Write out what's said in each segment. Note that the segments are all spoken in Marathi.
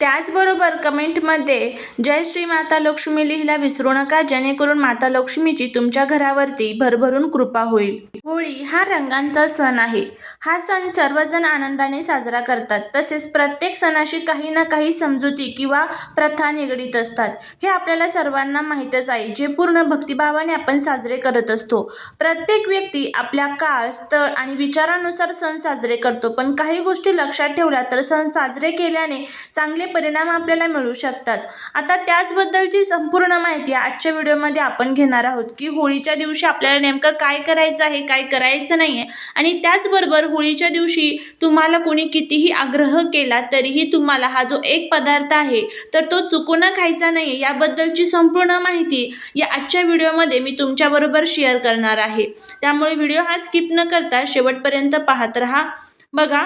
त्याचबरोबर कमेंटमध्ये जय श्री माता लक्ष्मी लिहिला विसरू नका जेणेकरून माता लक्ष्मीची तुमच्या घरावरती भरभरून कृपा होईल. होळी हा रंगांचा सण आहे. हा सण सर्वजण आनंदाने साजरा करतात. तसेच प्रत्येक सणाशी काही ना काही समजुती किंवा प्रथा निगडीत असतात. हे आपल्याला सर्वांना माहीतच आहे जे पूर्ण भक्तिभावाने आपण साजरे करत असतो. प्रत्येक व्यक्ती आपल्या काळ स्थळ आणि विचारानुसार सण साजरे करतो. पण काही गोष्टी लक्षात ठेवल्या तर सण साजरे केल्याने चांगले परिणाम आपल्याला मिळू शकतात. आता त्याचबद्दलची संपूर्ण माहिती आजच्या व्हिडिओमध्ये आपण घेणार आहोत की होळीच्या दिवशी आपल्याला नेमकं काय करायचं आहे काय करायचं नाही आहे आणि त्याचबरोबर होळीच्या दिवशी तुम्हाला कोणी कितीही आग्रह केला तरीही तुम्हाला हा जो एक पदार्थ आहे तर तो चुकून खायचा नाही आहे याबद्दलची संपूर्ण माहिती या आजच्या व्हिडिओमध्ये मी तुमच्याबरोबर शेअर करणार आहे. त्यामुळे व्हिडिओ हा स्किप न करता शेवटपर्यंत पाहत राहा. बघा.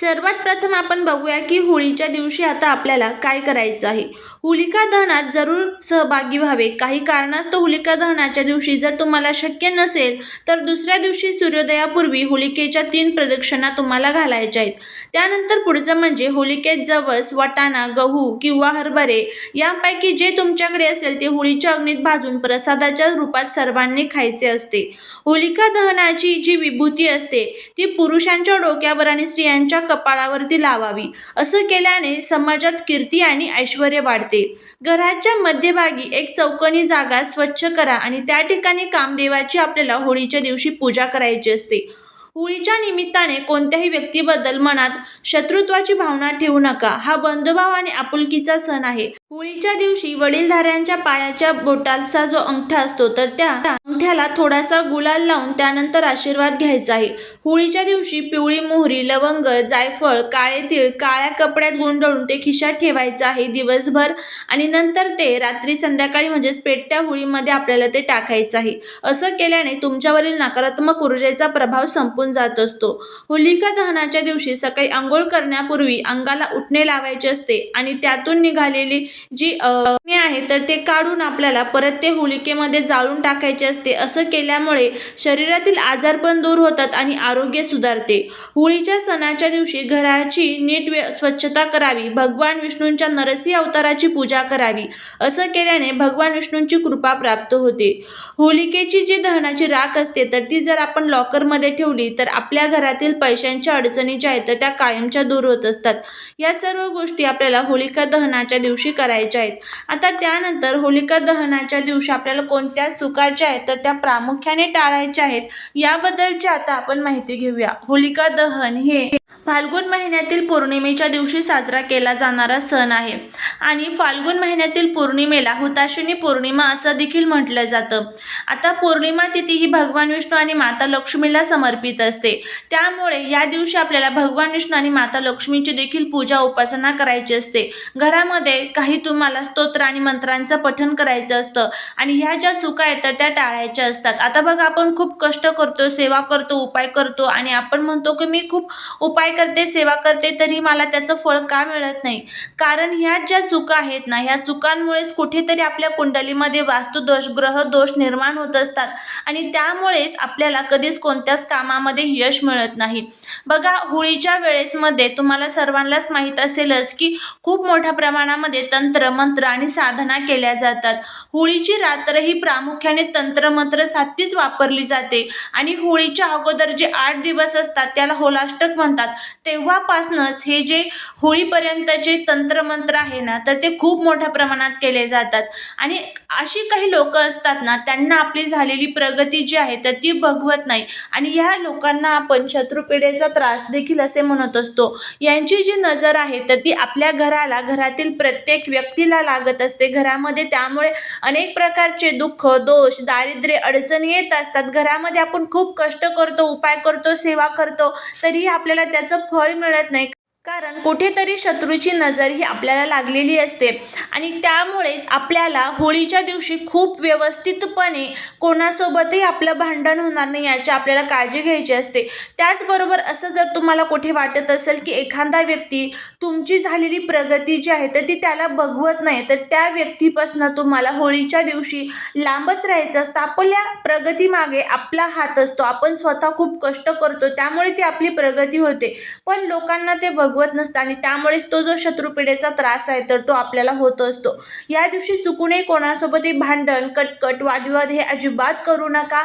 सर्वात प्रथम आपण बघूया की होळीच्या दिवशी आता आपल्याला काय करायचं आहे. होलिका दहनात जरूर सहभागी व्हावे. काही कारणास्तव होलिका दहनाच्या दिवशी जर तुम्हाला शक्य नसेल तर दुसऱ्या दिवशी सूर्योदयापूर्वी होलिकेच्या तीन प्रदक्षिणा तुम्हाला घालायच्या आहेत. त्यानंतर पुढचं म्हणजे होलिकेत जवस वाटाणा गहू किंवा हरभरे यापैकी जे तुमच्याकडे असेल ते होळीच्या अग्नीत भाजून प्रसादाच्या रूपात सर्वांनी खायचे असते. होलिका दहनाची जी विभूती असते ती पुरुषांच्या डोक्यावर आणि स्त्रियांच्या कपाळावरती लावावी. असं केल्याने समाजात कीर्ती आणि ऐश्वर वाढते. घराच्या मध्यभागी एक चौकनी जागा स्वच्छ करा आणि त्या ठिकाणी कामदेवाची आपल्याला होळीच्या दिवशी पूजा करायची असते. होळीच्या निमित्ताने कोणत्याही व्यक्तीबद्दल मनात शत्रुत्वाची भावना ठेवू नका. हा बंधुभाव आणि आपुलकीचा सण आहे. होळीच्या दिवशी वडीलधाऱ्यांच्या पायाच्या बोटालचा जो अंगठा असतो तर त्या अंगठ्याला थोडासा गुलाल लावून त्यानंतर आशीर्वाद घ्यायचा आहे. होळीच्या दिवशी पिवळी मोहरी लवंग जायफळ काळे तीळ काळ्या कपड्यात गुंडळून ते खिशात ठेवायचं आहे दिवसभर आणि नंतर ते रात्री संध्याकाळी म्हणजेच पेटत्या होळीमध्ये आपल्याला ते टाकायचं आहे. असं केल्याने तुमच्यावरील नकारात्मक ऊर्जेचा प्रभाव संपून जात असतो. होलिका दहनाच्या दिवशी सकाळी आंघोळ करण्यापूर्वी अंगाला उठणे लावायचे असते आणि त्यातून निघालेली जी आहे तर ते काढून आपल्याला परत ते होलिकेमध्ये जाळून टाकायचे असते. असं केल्यामुळे शरीरातील आजार पण दूर होतात आणि आरोग्य सुधारते. होळीच्या सणाच्या दिवशी घराची नीट वे स्वच्छता करावी. भगवान विष्णूंच्या नरसी अवताराची पूजा करावी. असं केल्याने भगवान विष्णूंची कृपा प्राप्त होते. होलिकेची जी दहनाची राख असते तर ती जर आपण लॉकरमध्ये ठेवली तर आपल्या घरातील पैशांच्या अडचणी ज्या आहेत तर त्या कायमच्या दूर होत असतात. या सर्व गोष्टी आपल्याला होलिका दहनाच्या दिवशी करायच्या आहेत. आता त्यानंतर होलिका दहनाच्या दिवशी आपल्याला कोणत्या चुका ज्या आहेत तर त्या प्रामुख्याने टाळायच्या आहेत. याबद्दलची आता आपण माहिती घेऊया. होलिका दहन हे फाल्गुन महिन्यातील पौर्णिमेच्या दिवशी साजरा केला जाणारा सण आहे. आणि फाल्गुन महिन्यातील पौर्णिमेला हुताशिनी पौर्णिमा असं देखील म्हटलं जातं. आता पौर्णिमा तिथी ही भगवान विष्णू आणि माता लक्ष्मीला समर्पित असते. त्यामुळे या दिवशी आपल्याला भगवान विष्णू आणि माता लक्ष्मीची देखील पूजा उपासना करायची असते. घरामध्ये काही तुम्हाला स्तोत्र आणि मंत्रांचं पठण करायचं असतं. आणि ह्या ज्या चुका आहेत तर त्या टाळायच्या असतात. आता बघा आपण खूप कष्ट करतो सेवा करतो उपाय करतो आणि आपण म्हणतो की मी खूप उपाय करते सेवा करते तरी मला त्याचं फळ का मिळत नाही? कारण ह्या ज्या चुका आहेत ना ह्या चुकांमुळेच कुठेतरी आपल्या कुंडलीमध्ये वास्तुदोष ग्रह दोष निर्माण होत असतात आणि त्यामुळेच आपल्याला कधीच कोणत्याच कामामध्ये यश मिळत नाही. बघा होळीच्या वेळेसमध्ये तुम्हाला सर्वांनाच माहीत असेलच की खूप मोठ्या प्रमाणामध्ये तंत्र मंत्र आणि साधना केल्या जातात. होळीची रात्र ही प्रामुख्याने तंत्रमंत्रासाठीच वापरली जाते. आणि होळीच्या अगोदर जे आठ दिवस असतात त्याला होलाष्टक म्हणतात. तेव्हापासनंच हे जे होळीपर्यंतचे तंत्रमंत्र आहे ना तर ते खूप मोठ्या प्रमाणात केले जातात. आणि अशी काही लोक असतात ना त्यांना आपली झालेली प्रगती जी आहे तर ती भगवत नाही. आणि ह्या लोकांना आपण शत्रुपिढेचा त्रास देखील असे म्हणत असतो. यांची जी नजर आहे तर ती आपल्या घराला घरातील प्रत्येक व्यक्तीला लागत असते. घरामध्ये त्यामुळे अनेक प्रकारचे दुःख दोष दारिद्र्य दारिद्र्य अडचणी येत असतात. घरामध्ये आपण खूप कष्ट करतो उपाय करतो सेवा करतो तरीही आपल्याला त्याचं फळ मिळत नाही. कारण कुठेतरी शत्रूची नजर ही आपल्याला लागलेली असते. आणि त्यामुळेच आपल्याला होळीच्या दिवशी खूप व्यवस्थितपणे कोणासोबतही आपलं भांडण होणार नाही याची आपल्याला काळजी घ्यायची असते. त्याचबरोबर असं जर तुम्हाला कुठे वाटत असेल की एखादा व्यक्ती तुमची झालेली प्रगती जी आहे तर ती त्याला बघवत नाही तर त्या व्यक्तीपासून तुम्हाला होळीच्या दिवशी लांबच राहायचं असतं. आपल्या प्रगतीमागे आपला हात असतो. आपण स्वतः खूप कष्ट करतो त्यामुळे ती आपली प्रगती होते. पण लोकांना ते बघ भगवत नसतं आणि त्यामुळेच तो जो शत्रुपिढेचा त्रास आहे तर तो आपल्याला होत असतो. या दिवशी चुकूनही कोणासोबतही भांडण कटकट वादविवाद हे अजिबात करू नका.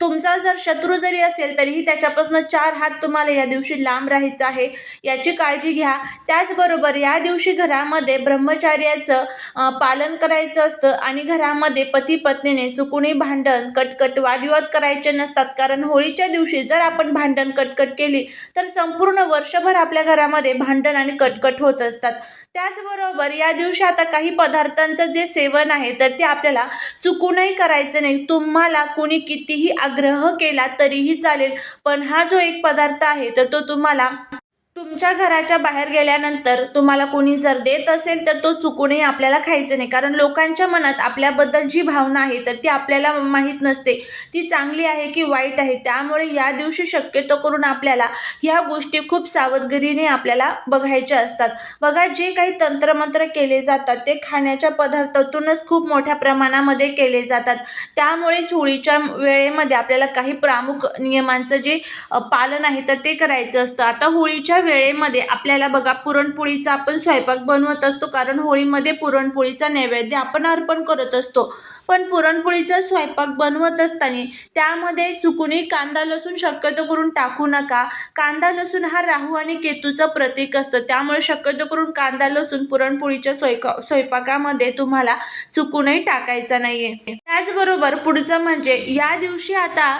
तुमचा जर शत्रू जरी असेल तरीही त्याच्यापासून चार हात तुम्हाला या दिवशी लांब राहायचं आहे. याची काळजी घ्या. त्याचबरोबर या दिवशी घरामध्ये ब्रह्मचार्याचं पालन करायचं असतं आणि घरामध्ये पती पत्नीने चुकूनही भांडण कटकट वादविवाद करायचे नसतात. कारण होळीच्या दिवशी जर आपण भांडण कटकट केली तर संपूर्ण वर्षभर आपल्या घरामध्ये भांडण आणि कटकट होत असतात. त्याचबरोबर या दिवशी आता काही पदार्थांचं जे सेवन आहे तर ते आपल्याला चुकूनही करायचं नाही. तुम्हाला कुणी कितीही आग्रह केला तरीही चालेल. पण हा जो एक पदार्थ आहे तर तो तुम्हाला तुमच्या घराच्या बाहेर गेल्यानंतर तुम्हाला कोणी जर देत असेल तर तो चुकूनही आपल्याला खायचं नाही. कारण लोकांच्या मनात आपल्याबद्दल जी भावना आहे तर ती आपल्याला माहीत नसते. ती चांगली आहे की वाईट आहे त्यामुळे या दिवशी शक्यतो करून आपल्याला ह्या गोष्टी खूप सावधगिरीने आपल्याला बघायच्या असतात. बघा जे काही तंत्रमंत्र केले जातात ते खाण्याच्या पदार्थातूनच खूप मोठ्या प्रमाणामध्ये केले जातात. त्यामुळेच होळीच्या वेळेमध्ये आपल्याला काही प्रमुख नियमांचं जे पालन आहे तर ते करायचं असतं. आता होळीच्या वेळेमध्ये आपल्याला बघा पुरणपोळीचा आपण स्वयंपाक बनवत असतो कारण होळीमध्ये पुरणपोळीचा नैवेद्य आपण अर्पण करत असतो. पण पुरणपोळीचा स्वयंपाक बनवत असताना त्यामध्ये चुकूनही कांदा लसूण शक्यतो करून टाकू नका. कांदा लसूण हा राहू आणि केतूचं प्रतीक असतं. त्यामुळे शक्यतो करून कांदा लसूण पुरणपोळीच्या स्वयंका स्वयंपाकामध्ये तुम्हाला चुकूनही टाकायचा नाही आहे त्याचबरोबर पुढचं म्हणजे या दिवशी आता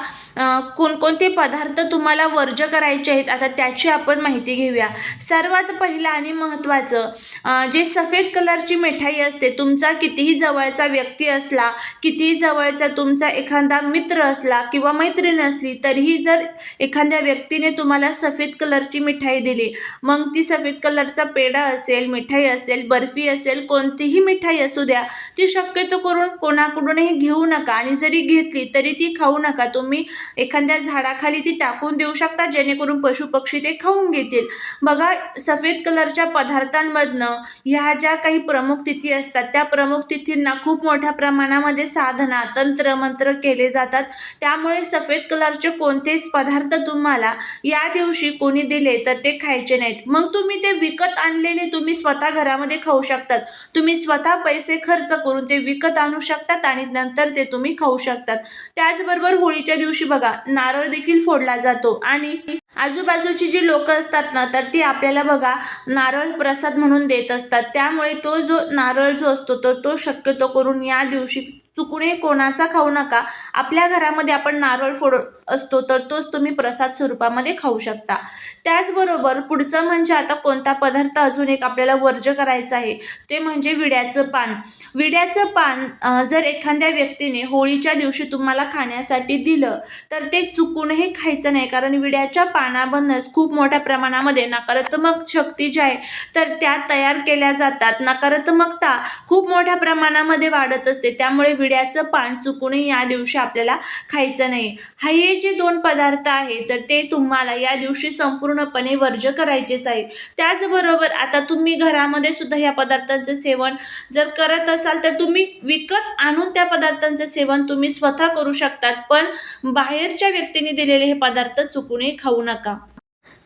कोणकोणते पदार्थ तुम्हाला वर्ज करायचे आहेत आता त्याची आपण माहिती घेऊया. सर्वात पहिलं आणि महत्त्वाचं जे सफेद कलरची मिठाई असते तुमचा कितीही जवळचा व्यक्ती असला कितीही जवळचा तुमचा एखादा मित्र असला किंवा मैत्रीण असली तरीही जर एखाद्या व्यक्तीने तुम्हाला सफेद कलरची मिठाई दिली मग ती सफेद कलरचा पेढा असेल मिठाई असेल बर्फी असेल कोणतीही मिठाई असू द्या ती शक्यतो करून कोणाकडूनही घेऊ नका आणि जरी घेतली तरी ती खाऊ नका. तुम्ही एखाद्या झाडाखाली ती टाकून देऊ शकता जेणेकरून पशुपक्षी ते खाऊन घेतील. बघा सफेद कलरच्या पदार्थांमधनं ह्या ज्या काही प्रमुख तिथी असतात त्या प्रमुख तिथींना खूप मोठ्या प्रमाणामध्ये साधना तंत्र मंत्र केले जातात. त्यामुळे सफेद कलरचे कोणतेच पदार्थ तुम्हाला या दिवशी कोणी दिले तर ते खायचे नाहीत. मग तुम्ही ते विकत आणलेले तुम्ही स्वतः घरामध्ये खाऊ शकतात. तुम्ही स्वतः पैसे खर्च करून ते विकत आणू शकतात आणि नंतर ते तुम्ही खाऊ शकतात. त्याचबरोबर होळीच्या दिवशी बघा नारळ देखील फोडला जातो आणि आजूबाजूची जी लोक असतात ना तर ती आपल्याला बघा नारळ प्रसाद म्हणून देत असतात. त्यामुळे तो जो नारळ जो असतो तर तो शक्यतो करून या दिवशी चुकूनही कोणाचा खाऊ नका. आपल्या घरामध्ये आपण नारळ फोड असतो तर तोच तुम्ही प्रसाद स्वरूपामध्ये खाऊ शकता. त्याचबरोबर पुढचं म्हणजे आता कोणता पदार्थ अजून एक आपल्याला वर्ज करायचा आहे ते म्हणजे विड्याचं पान. विड्याचं पान जर एखाद्या व्यक्तीने होळीच्या दिवशी तुम्हाला खाण्यासाठी दिलं तर ते चुकूनही खायचं नाही कारण विड्याच्या पानामधनंच खूप मोठ्या प्रमाणामध्ये नकारात्मक शक्ती जी आहे तर त्या तयार केल्या जातात. नकारात्मकता खूप मोठ्या प्रमाणामध्ये वाढत असते त्यामुळे विड्याचं पान चुकूनही या दिवशी आपल्याला खायचं नाही. हा एक हे जे दोन पदार्थ आहेत तर ते तुम्हाला या दिवशी संपूर्णपणे वर्ज करायचेच आहे. त्याचबरोबर आता तुम्ही घरामध्ये सुद्धा या पदार्थांचं सेवन जर करत असाल तर तुम्ही विकत आणून त्या पदार्थांचं सेवन तुम्ही स्वतः करू शकतात पण बाहेरच्या व्यक्तीने दिलेले हे पदार्थ चुकूनही खाऊ नका.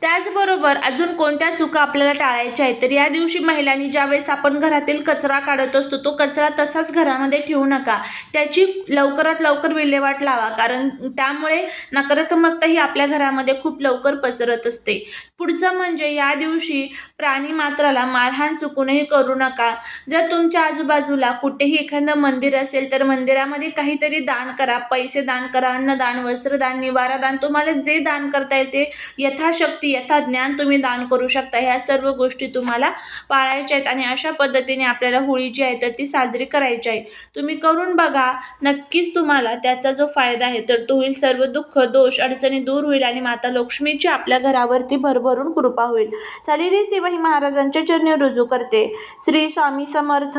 त्याचबरोबर अजून कोणत्या चुका आपल्याला टाळायच्या आहेत? तर या दिवशी महिलांनी ज्यावेळेस आपण घरातील कचरा काढत असतो तो कचरा तसाच घरामध्ये ठेवू नका. त्याची लवकरात लवकर विल्हेवाट लावा कारण त्यामुळे नकारात्मकता ही आपल्या घरामध्ये खूप लवकर पसरत असते. पुढचं म्हणजे या दिवशी प्राणी मात्राला मारहाण चुकूनही करू नका. जर तुमच्या आजूबाजूला कुठेही एखादं मंदिर असेल तर मंदिरामध्ये काहीतरी दान करा. पैसे दान करा अन्नदान वस्त्रदान निवारादान तुम्हाला जे दान करता येईल ते यथाशक्ती यथा ज्ञान तुम्ही दान करू शकता. ह्या सर्व गोष्टी तुम्हाला पाळायच्या आहेत आणि अशा पद्धतीने आपल्याला होळी जी आहे तर ती साजरी करायची आहे. तुम्ही करून बघा नक्कीच तुम्हाला त्याचा जो फायदा आहे तर तो होईल सर्व दुःख दोष अडचणी दूर होईल आणि माता लक्ष्मीची आपल्या घरावरती भरभरून कृपा होईल. चालेली सेवा ही महाराजांच्या चरणी रुजू करते. श्री स्वामी समर्थ.